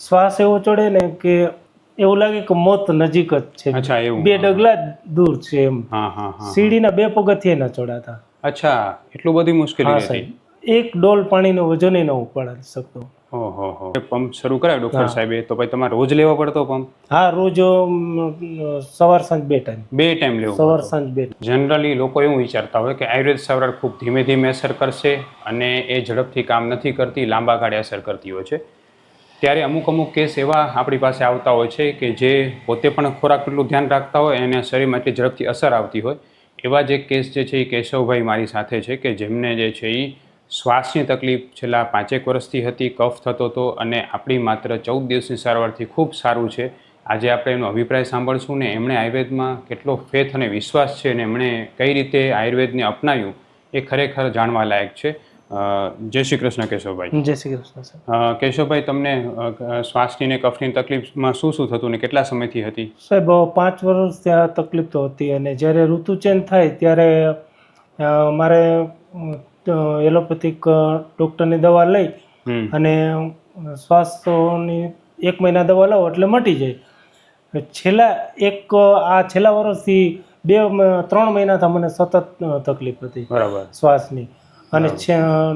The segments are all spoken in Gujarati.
શ્વાસ એવો ચડે ને કે એવું લાગે કે મોત નજીક જ છે. અચ્છા એવું. બે ડગલા દૂર છે એમ. સીડીના બે પગથિયે ના ચડાતા. અચ્છા એટલું બધી મુશ્કેલી હતી એક ડોલ પાણીનો વજન ન ઉપાડી શકતો. ઓહો પંપ શરૂ કરાવ્યો ડોક્ટર સાહેબે? તો પછી તમારે રોજ લેવો પડતો પંપ? હા રોજ સવાર સાંજ બે ટાઈમ. બે ટાઈમ લેવો સવાર સાંજ બે જનરલી લોકો એવું વિચારતા હોય કે આયુર્વેદ સારવાર ખૂબ ધીમે ધીમે અસર કરશે અને એ ઝડપથી કામ નથી કરતી લાંબા ગાળે અસર કરતી હોય છે. ત્યારે અમુક અમુક કેસ એવા આપણી પાસે આવતા હોય છે કે જે પોતે પણ ખોરાક એટલું ધ્યાન રાખતા હોય અને શરીરમાં એટલી ઝડપથી અસર આવતી હોય. એવા જે કેસ જે છે એ કેશવભાઈ મારી સાથે છે કે જેમને જે છે એ શ્વાસની તકલીફ છેલ્લા પાંચેક વર્ષથી હતી, કફ થતો હતો અને આપણી માત્ર ચૌદ દિવસની સારવારથી ખૂબ સારું છે. આજે આપણે એનો અભિપ્રાય સાંભળશું ને એમણે આયુર્વેદમાં કેટલો ફેથ અને વિશ્વાસ છે અને એમણે કઈ રીતે આયુર્વેદને અપનાવ્યું એ ખરેખર જાણવા લાયક છે. જય શ્રી કૃષ્ણ કેશવભાઈ. જય શ્રી કૃષ્ણ સર. કેશવભાઈ તમને શ્વાસની ને કફની તકલીફમાં શું શું થતું ને કેટલા સમયથી હતી? સાહેબ પાંચ વર્ષ ત્યાં તકલીફ તો હતી અને જ્યારે ઋતુ ચેન્જ થાય ત્યારે મારે એલોપેથિક ડૉક્ટરની દવા લઈ અને શ્વાસની એક મહિના દવા લાવો એટલે મટી જાય. છેલ્લા એક આ છેલ્લા વર્ષથી બે ત્રણ મહિનાથી મને સતત તકલીફ હતી બરાબર. શ્વાસની. અને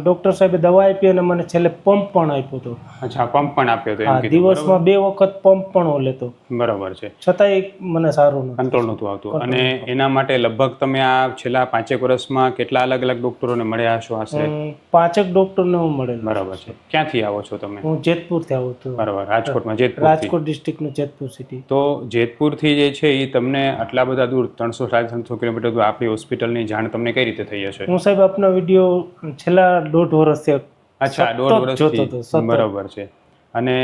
ડોક્ટર સાહેબે દવા આપી અને મને છેલ્લે પંપ પણ આપ્યો હતો. અચ્છા પંપ પણ આપ્યો હતો દિવસમાં બે વખત પંપ પણ લેતો બરાબર છે. છતાંય મને સારું કંટ્રોલ નહોતું આવતું. અને એના માટે લગભગ તમે આ છેલ્લા પાંચેક વર્ષમાં કેટલા અલગ અલગ ડોક્ટરોને મળ્યા હશો આશરે? પાંચેક ડૉક્ટરને હું મળેલો બરાબર છે. ક્યાંથી આવો છો તમે? હું જેતપુરથી આવું છું. બરાબર રાજકોટમાં જેતપુર રાજકોટ ડિસ્ટ્રિક્ટનું જેતપુર સિટી. તો જેતપુરથી જે છે એ તમને આટલા બધા દૂર ત્રણસો સાડી ત્રણસો કિલોમીટર દૂર આપણી હોસ્પિટલની જાણ તમને કઈ રીતે થઈ હશે? હું સાહેબ આપનો વીડિયો છેલ્લા દોઢ વર્ષથી અચ્છા દોઢ વર્ષથી. બરાબર છે. અને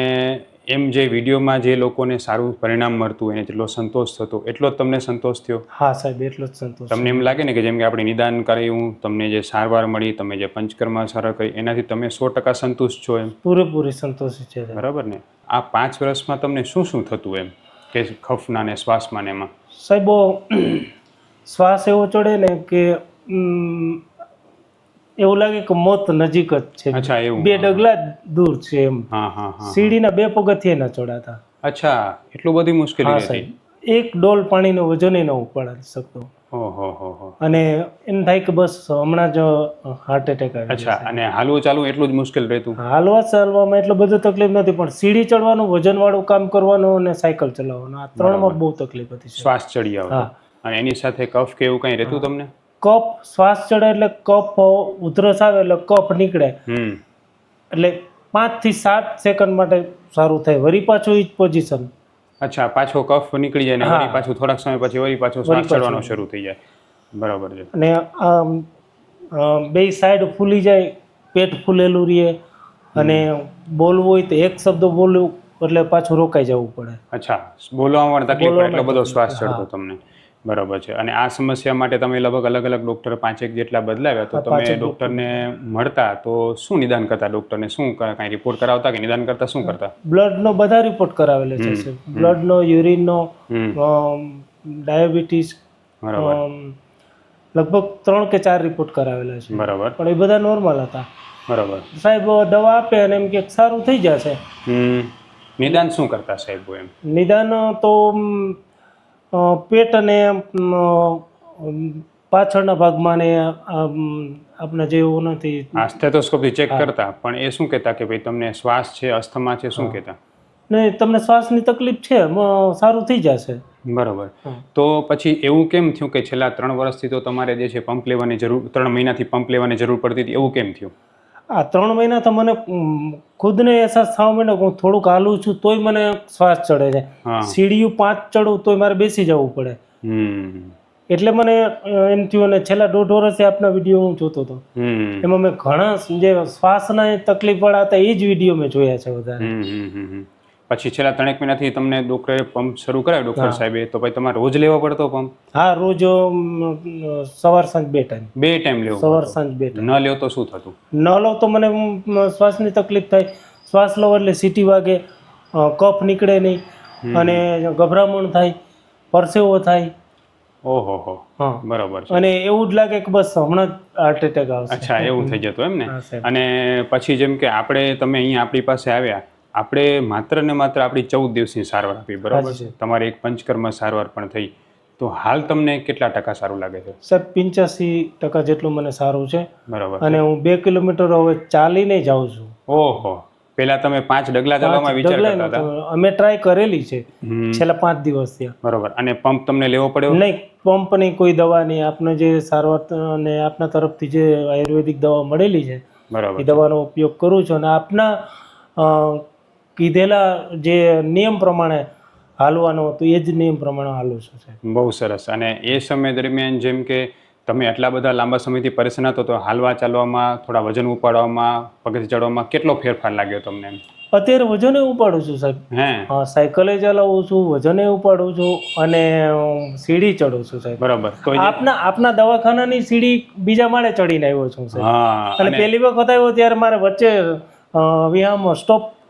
એમ જે વિડીયોમાં જે લોકોને સારું પરિણામ મળતું એને જેટલો સંતોષ થતો એટલો જ તમને સંતોષ થયો? હા સાહેબ એટલો જ સંતોષ તમને એમ લાગે ને કે જેમ કે આપણે નિદાન કર્યું તમને જે સારવાર મળી તમે જે પંચકર્મા સારવાર કરી એનાથી તમે સો ટકા સંતુષ્ટ છો એમ? પૂરેપૂરી સંતોષ છે બરાબર ને? આ પાંચ વર્ષમાં તમને શું શું થતું એમ? કે ખફના ને શ્વાસમાં ને એમાં? સાહેબ શ્વાસ એવો ચડે ને કે એવું લાગે કે મોત નજીક જ છે. અચ્છા એવું. બે ડગલા દૂર છે એમ. સીડીના બે પગથિયે ન ચડાતા. અચ્છા એટલું બધી મુશ્કેલી હતી? એક ડોલ પાણીનો વજન ન ઉપાડી શકતો. અને એમ થાય કે બસ હમણાં જ હાર્ટ એટેક આવી અચ્છા અને હાલવું ચાલવું એટલું જ મુશ્કેલ રહેતું? હાલવા ચાલવામાં એટલો બધો તકલીફ નથી પણ સીડી ચડવાનું વજનવાળું કામ કરવાનું અને સાયકલ ચલાવવાનું આ ત્રણમાં બહુ તકલીફ હતી શ્વાસ ચડી આવે. અને એની સાથે કફ કે એવું કંઈ રહેતું તમને? કફ શ્વાસ ચડે એટલે કફ ઉધરસ આવે એટલે કફ નીકળે. એટલે પાંચથી સાત સેકન્ડ માટે સારું થાય. વરી પાછું એ જ પોઝિશન અચ્છા પાછો કફ નીકળી જાય ને વરી પાછું થોડાક સમય પછી વળી પાછો શ્વાસ ચડવાનો શરૂ થઈ જાય. બરાબર છે. અને આમ બે સાઈડ ફૂલી જાય પેટ ફૂલેલું રહે અને બોલવું હોય તો એક શબ્દ બોલવું એટલે પાછું રોકાઈ જવું પડે. અચ્છા બોલવામાં તકલીફ એટલો બધો શ્વાસ ચડતો તમને. બરાબર છે. અને આ સમસ્યા માટે તમે લગભગ અલગ અલગ ડોક્ટર પાંચેક જેટલા બદલાવ્યા તો તમે ડોક્ટરને મળતા તો શું નિદાન કરતા? ડોક્ટરને શું કાંઈ રિપોર્ટ કરાવતા કે નિદાન કરતા? શું કરતા? બ્લડનો બધા રિપોર્ટ કરાવેલા છે. બ્લડનો યુરિનનો ડાયાબિટીસ બરાબર. લગભગ ત્રણ કે ચાર રિપોર્ટ કરાવેલા છે. બરાબર. પણ એ બધા નોર્મલ હતા. બરાબર. સાહેબ દવા આપે અને એમ કે સારું થઈ જશે. હમ. નિદાન શું કરતા સાહેબ એમ? નિદાન તો પેટ અને પાછળના ભાગમાં ને આપણે જે એવું નથી. આ સ્ટેથોસ્કોપથી ચેક કરતા પણ એ શું કહેતા કે ભાઈ તમને શ્વાસ છે અસ્થમા છે શું કહેતા? ને તમને શ્વાસની તકલીફ છે સારું થઈ જશે. બરાબર. તો પછી એવું કેમ થયું કે છેલ્લા ત્રણ વર્ષથી તો તમારે જે છે પંપ લેવાની જરૂર ત્રણ મહિનાથી પંપ લેવાની જરૂર પડતી હતી એવું કેમ થયું? આ ત્રણ મહિના તો મને ખુદને અહેસાસ થવા માંડ્યો કે હું થોડુંક હાલું છું તોય મને શ્વાસ ચડે છે. સીડીયું પાંચ ચડું તોય મારે બેસી જવું પડે. એટલે મને એમ થયું અને છેલ્લા દોઢ વર્ષથી આપના વીડિયો હું જોતો હતો. એમાં મેં ઘણા જે શ્વાસના તકલીફ વાળા હતા એ જ વીડિયો મેં જોયા છે વધારે. પછી છેલ્લા ત્રણેક મહિનાથી તમને ડોક્ટરે પંપ શરૂ કરાવ્યો ડોક્ટર સાહેબે તો પછી તમારે રોજ લેવો પડતો પંપ? હા રોજ સવાર સાંજ બે ટાઈમ બે ટાઈમ લેવો સવાર સાંજ બે ટાઈમ ન લ્યો તો શું થતું? ન લો તો મને શ્વાસની તકલીફ થાય. શ્વાસ લો એટલે સીટી વાગે કફ નીકળે નહીં અને ગભરામણ થાય પરસેવો થાય. ઓહો હો. હા. બરાબર છે. અને એવું જ લાગે કે બસ હમણાં જ હાર્ટ એટેક આવશે. અચ્છા એવું થઈ જતું એમ ને? અને પછી જેમ કે આપણે તમે અહીંયા આપણી પાસે આવ્યા આપણે માત્ર ને માત્ર આપણી ચૌદ દિવસની સારવાર આપી બરાબર? છે તમારે એક પંચકર્મ સારવાર પણ થઈ. તો હાલ તમને કેટલા ટકા સારું લાગે છે? સાહેબ પંચ્યાસી ટકા જેટલું મને સારું છે. બરાબર. અને હું બે કિલોમીટર હવે ચાલીને જાઉં છું. ઓહો. પેલા તમે પાંચ ડગલા ચાલવામાં વિચાર કરતા હતા? અમે ટ્રાય કરેલી છે છેલ્લા પાંચ દિવસ થયા બરોબર. અને પંપ તમને લેવો પડ્યો? નહીં પંપ નહીં કોઈ દવા નહીં. આપને જે સારવાર અને આપના તરફથી જે આયુર્વેદિક દવા મળેલી છે બરાબર એ દવાનો ઉપયોગ કરું છું. અને આપના કીધેલા જે નિયમ પ્રમાણે હાલવાનું હતું એ જ નિયમ પ્રમાણે હાલું છું સાહેબ. બહુ સરસ. અને એ સમય દરમિયાન જેમ કે તમે આટલા બધા લાંબા સમયથી પરેશાન હતો તો હાલવા ચાલવામાં થોડા વજન ઉપાડવામાં પગથી ચડવામાં કેટલો ફેરફાર લાગ્યો તમને અત્યારે વજને ઉપાડું છું સાહેબ. હે? સાયકલે ચલાવું છું વજને ઉપાડું છું અને સીડી ચડું છું સાહેબ. બરાબર. આપના આપના દવાખાનાની સીડી બીજા માળે ચડીને આવ્યો છું સાહેબ. અને પહેલી વખત આવ્યો ત્યારે મારે વચ્ચે વિહામો સ્ટોપ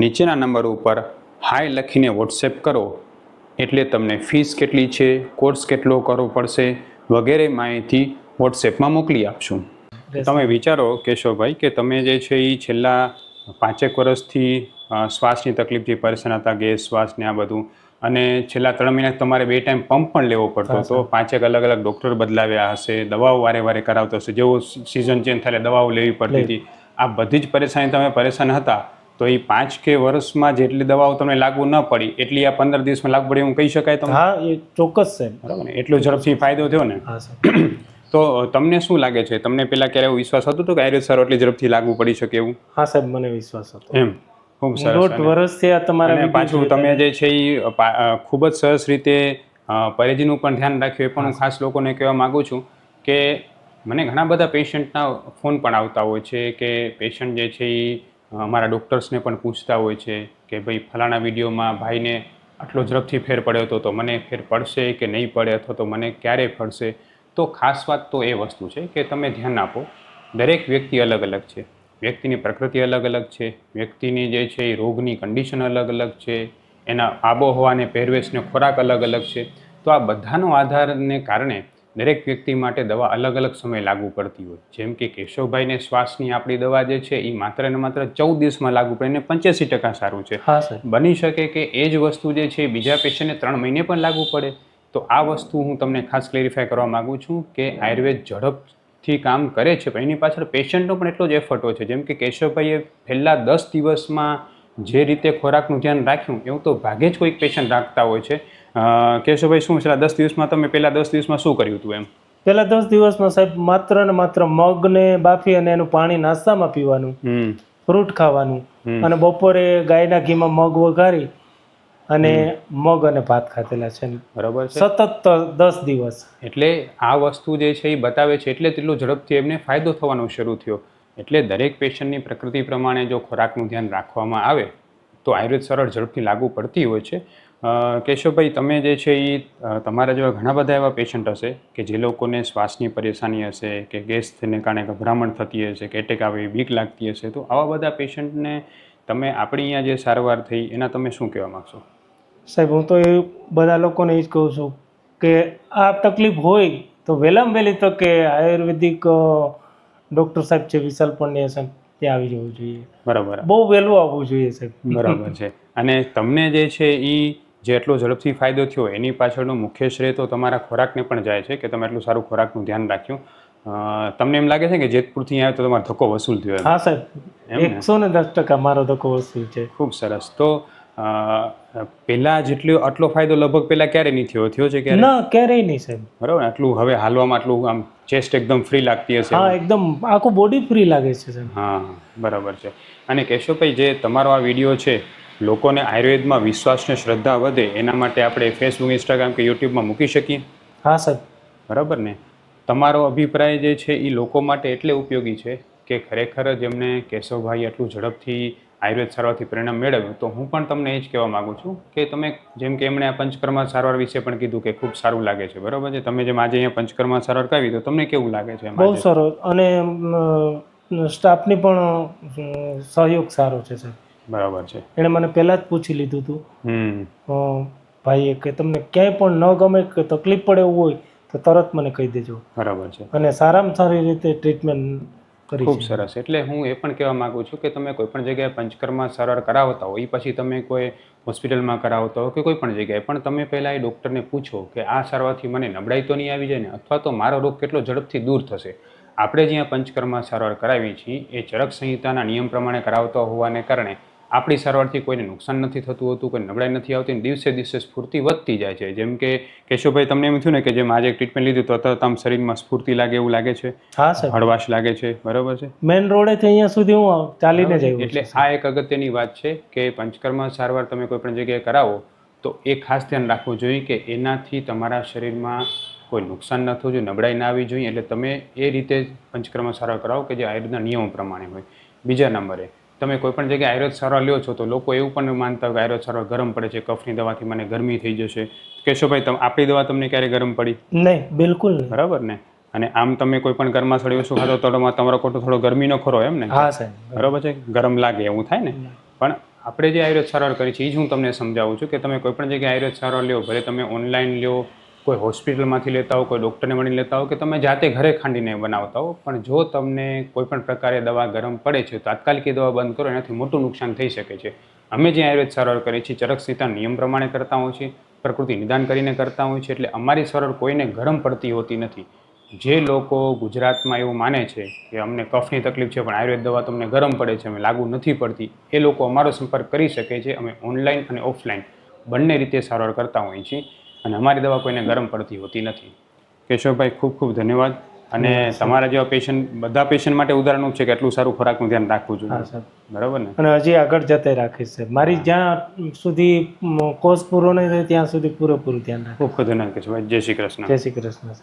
નીચેના નંબર ઉપર હાય લખીને વોટ્સએપ કરો. એટલે તમને ફીસ કેટલી છે કોર્સ કેટલો કરવો પડશે વગેરે માહિતી વોટ્સએપમાં મોકલી આપશું. તમે વિચારો કેશવભાઈ કે તમે જે છે એ છેલ્લા પાંચેક વર્ષથી શ્વાસની તકલીફથી પરેશાન હતા ગેસ શ્વાસ ને આ બધું અને છેલ્લા ત્રણ મહિના તમારે બે ટાઈમ પંપ પણ લેવો પડતો હતો. પાંચેક અલગ અલગ ડૉક્ટર બદલાવ્યા હશે દવાઓ વારે વારે કરાવતો હશે જેવો સિઝન ચેન્જ થાય દવાઓ લેવી પડતી હતી. આ બધી જ પરેશાની તમે પરેશાન હતા. તો એ પાંચ કે વર્ષમાં જેટલી દવાઓ તમને લાગુ ન પડી એટલી આ પંદર દિવસમાં લાગુ પડી એવું કહી શકાય તમને? હા એ ચોક્કસ છે. બરાબર ને? એટલો ઝડપથી ફાયદો થયો ને? હા તો તમને શું લાગે છે? તમને પેલા ક્યારે એવો વિશ્વાસ હતો તો કે આયુર્વેદ સારો એટલી ઝડપથી લાગુ પડી શકે એવું? હા સાહેબ મને વિશ્વાસ હતો. એમ? ખૂબ સરસ દોઢ વર્ષથી આ તમારા પાછું તમે જે છે એ ખૂબ જ સરસ રીતે પરેજીનું પણ ધ્યાન રાખ્યું એ પણ હું ખાસ લોકોને કહેવા માગું છું કે મને ઘણા બધા પેશન્ટના ફોન પણ આવતા હોય છે કે પેશન્ટ જે છે એ અમારા ડૉક્ટર્સને પણ પૂછતા હોય છે કે ભાઈ ફલાણા વિડીયોમાં ભાઈને આટલો ઝડપથી ફેર પડ્યો હતો તો મને ફેર પડશે કે નહીં પડે અથવા તો મને ક્યારે પડશે તો ખાસ વાત તો એ વસ્તુ છે કે તમે ધ્યાન આપો, દરેક વ્યક્તિ અલગ અલગ છે. વ્યક્તિની પ્રકૃતિ અલગ અલગ છે, વ્યક્તિની જે છે એ રોગની કન્ડિશન અલગ અલગ છે, એના આબોહવાને પહેરવેશને ખોરાક અલગ અલગ છે. તો આ બધાનો આધારને કારણે દરેક વ્યક્તિ માટે દવા અલગ અલગ સમય લાગુ પડતી હોય. જેમ કે કેશવભાઈને શ્વાસની આપણી દવા જે છે એ માત્ર ને માત્ર ચૌદ દિવસમાં લાગુ પડે અને પંચ્યાસી ટકા સારું છે. બની શકે કે એ જ વસ્તુ જે છે એ બીજા પેશન્ટને ત્રણ મહિને પણ લાગુ પડે. તો આ વસ્તુ હું તમને ખાસ ક્લેરિફાય કરવા માગું છું કે આયુર્વેદ ઝડપથી કામ કરે છે પણ એની પાછળ પેશન્ટનો પણ એટલો જ એફર્ટ હોય છે. જેમ કે કેશવભાઈએ પહેલા દસ દિવસમાં જે રીતે ખોરાકનું ધ્યાન રાખ્યું એવું તો ભાગે જ કોઈક પેશન્ટ રાખતા હોય છે. કેશવભાઈ શું છેલ્લા દસ દિવસમાં તમે પહેલા દસ દિવસમાં શું કર્યું હતું એમ? પહેલા દસ દિવસમાં સાહેબ માત્ર ને માત્ર મગને બાફી અને એનું પાણી નાસ્તામાં પીવાનું ફ્રૂટ ખાવાનું અને બપોરે ગાયના ઘીમાં મગ વઘારી અને મગ અને ભાત ખાધેલા છે. બરાબર સતત દસ દિવસ. એટલે આ વસ્તુ જે છે એ બતાવે છે એટલે તેટલો ઝડપથી એમને ફાયદો થવાનો શરૂ થયો. એટલે દરેક પેશન્ટની પ્રકૃતિ પ્રમાણે જો ખોરાકનું ધ્યાન રાખવામાં આવે તો આયુર્વેદ સરળ ઝડપથી લાગુ પડતી હોય છે. કેશવભાઈ તમે જે છે એ તમારા જેવા ઘણા બધા એવા પેશન્ટ હશે કે જે લોકોને શ્વાસની પરેશાની હશે કે ગેસને કારણે ગભરામણ થતી હશે કે એટેક આવે બીક લાગતી હશે તો આવા બધા પેશન્ટને તમે આપણી અહીંયા જે સારવાર થઈ એના તમે શું કહેવા માગશો? સાહેબ હું તો એ બધા લોકોને એ જ કહું છું કે આ તકલીફ હોય તો વહેલામાં વહેલી તકે આયુર્વેદિક ડૉક્ટર સાહેબ છે વિશાલ પંડ્યા સાહેબ ત્યાં આવી જવું જોઈએ. બરાબર. બહુ વહેલું આવવું જોઈએ સાહેબ. બરાબર છે. અને તમને જે છે એ જે એટલો ઝડપથી ફાયદો થયો એની પાછળનો મુખ્ય શ્રેય તો તમારા ખોરાકને પણ જાય છે કે તમે એટલું સારું ખોરાકનું ધ્યાન રાખ્યું. તમને એમ લાગે છે કે જેતપુરથી આવ્યો તો તમારો ધક્કો વસૂલ થયો હા સાહેબ. ને? એકસો ને દસ ટકા મારો ધક્કો વસૂલ છે. ખૂબ સરસ. તો પહેલા જેટલો આટલો ફાયદો લગભગ પહેલા ક્યારે નહીં થયો? થયો છે કે ના ક્યારેય નહીં સાહેબ. બરાબર આટલું હવે હાલવામાં આટલું આમ ચેસ્ટ એકદમ ફ્રી લાગતી હશે હા એકદમ આખું બોડી ફ્રી લાગે છે સાહેબ. હા બરાબર છે. અને કેશવભાઈ જે તમારો આ વીડિયો છે લોકોને આયુર્વેદમાં વિશ્વાસ ને શ્રદ્ધા વધે એના માટે આપણે ફેસબુક ઇન્સ્ટાગ્રામ કે યુટ્યુબમાં મૂકી શકીએ? હા સર. બરાબર ને? તમારો અભિપ્રાય જે છે એ લોકો માટે એટલે ઉપયોગી છે કે ખરેખર જ એમને કેશવભાઈ આટલું ઝડપથી આયુર્વેદ સારવારથી પરિણામ મેળવ્યું? તો હું પણ તમને એ જ કહેવા માગું છું કે તમે જેમ કે એમણે આ પંચકર્મા સારવાર વિશે પણ કીધું કે ખૂબ સારું લાગે છે બરાબર છે? તમે જેમ આજે અહીંયા પંચકર્મા સારવાર કરાવી તો તમને કેવું લાગે છે બહુ સરસ. અને સ્ટાફની પણ સહયોગ સારો છે સાહેબ બરાબર છે. એણે મને પહેલાં જ પૂછી લીધું હતું. ભાઈએ કે તમને ક્યાંય પણ ન ગમે કે તકલીફ પડે એવું હોય તો તરત મને કહી દેજો. બરાબર છે. અને સારામાં સારી રીતે ટ્રીટમેન્ટ કરી ખૂબ સરસ. એટલે હું એ પણ કહેવા માંગુ છું કે તમે કોઈ પણ જગ્યાએ પંચકર્મા સારવાર કરાવતા હોય એ પછી તમે કોઈ હોસ્પિટલમાં કરાવતા હો કે કોઈ પણ જગ્યાએ પણ તમે પહેલાં એ ડૉક્ટરને પૂછો કે આ સારવારથી મને નબળાઈ તો નહીં આવી જાય ને? અથવા તો મારો રોગ કેટલો ઝડપથી દૂર થશે? આપણે જ્યાં પંચકર્મા સારવાર કરાવીએ છીએ એ ચરક સંહિતાના નિયમ પ્રમાણે કરાવતા હોવાને કારણે આપણી સારવારથી કોઈને નુકસાન નથી થતું હોતું કોઈ નબળાઈ નથી આવતી દિવસે દિવસે સ્ફૂર્તિ વધતી જાય છે. જેમ કે કેશવભાઈ તમને એમ થયું ને કે જેમ આજે ટ્રીટમેન્ટ લીધું તો તરત આમ શરીરમાં સ્ફૂર્તિ લાગે એવું લાગે છે? હા સર. હળવાશ લાગે છે. બરાબર છે? મેન રોડેથી અહીંયા સુધી હું ચાલીને જ એટલે આ એક અગત્યની વાત છે કે પંચકર્મ સારવાર તમે કોઈ પણ જગ્યાએ કરાવો તો એ ખાસ ધ્યાન રાખવું જોઈએ કે એનાથી તમારા શરીરમાં કોઈ નુકસાન ન થવું જોઈએ નબળાઈ ના આવી જોઈએ. એટલે તમે એ રીતે પંચકર્મ સારવાર કરાવો કે જે આયુર્વેદના નિયમો પ્રમાણે હોય. બીજા નંબરે તમે કોઈ પણ જગ્યાએ આયુર્વેદ સારવાર લ્યો છો તો લોકો એવું પણ માનતા હોય કે આયુર્વેદ સારવાર ગરમ પડે છે કફની દવાથી મને ગરમી થઈ જશે. કેશોભાઈ તમે આપણી દવા તમને ક્યારે ગરમ પડી? નહીં બિલકુલ બરાબર ને? અને આમ તમે કોઈ પણ ગરમાસળી વસ્તુ ખાતો તો તમારો ખોટો થોડો ગરમીનો ખરો એમ ને? હા સાહેબ. બરાબર છે? ગરમ લાગે એવું થાય ને? પણ આપણે જે આયુર્વેદ સારવાર કરી છે એ જ હું તમને સમજાવું છું કે તમે કોઈ પણ જગ્યાએ આયુર્વેદ સારવાર લ્યો ભલે તમે ઓનલાઈન લ્યો કોઈ હોસ્પિટલમાંથી લેતા હો, કોઈ ડૉક્ટરને મળી લેતા હો કે તમે જાતે ઘરે ખાંડીને બનાવતા હો. પણ જો તમને કોઈ પણ પ્રકારે દવા ગરમ પડે છે, તાત્કાલિક એ દવા બંધ કરો, એનાથી મોટું નુકસાન થઈ શકે છે. અમે જે આયુર્વેદ સારવાર કરીએ છીએ ચરક નિયમ પ્રમાણે કરતા હોઈએ છીએ, પ્રકૃતિ નિદાન કરીને કરતા હોઈએ છીએ, એટલે અમારી સારવાર કોઈને ગરમ પડતી હોતી નથી. જે લોકો ગુજરાતમાં એવું માને છે કે અમને કફની તકલીફ છે, પણ આયુર્વેદ દવા તમને ગરમ પડે છે, અમે લાગુ નથી પડતી, એ લોકો અમારો સંપર્ક કરી શકે છે, અમે ઓનલાઈન અને ઓફલાઈન બંને રીતે સારવાર કરતા હોઈએ છીએ. અને અમારી દવા કોઈને ગરમ પડતી હોતી નથી. કેશવભાઈ ખૂબ ખૂબ ધન્યવાદ. અને તમારા જેવા પેશન્ટ બધા પેશન્ટ માટે ઉદાહરણ છે કે એટલું સારું ખોરાકનું ધ્યાન રાખવું જોઈએ. બરાબર ને? અને હજી આગળ જતે રાખીશ સાહેબ. મારી જ્યાં સુધી કોર્સ પૂરો નહીં થાય ત્યાં સુધી પૂરેપૂરું ધ્યાન રાખીશ. ખૂબ ખૂબ ધન્યવાદ કેશવભાઈ. જય શ્રી કૃષ્ણ. જય શ્રી કૃષ્ણ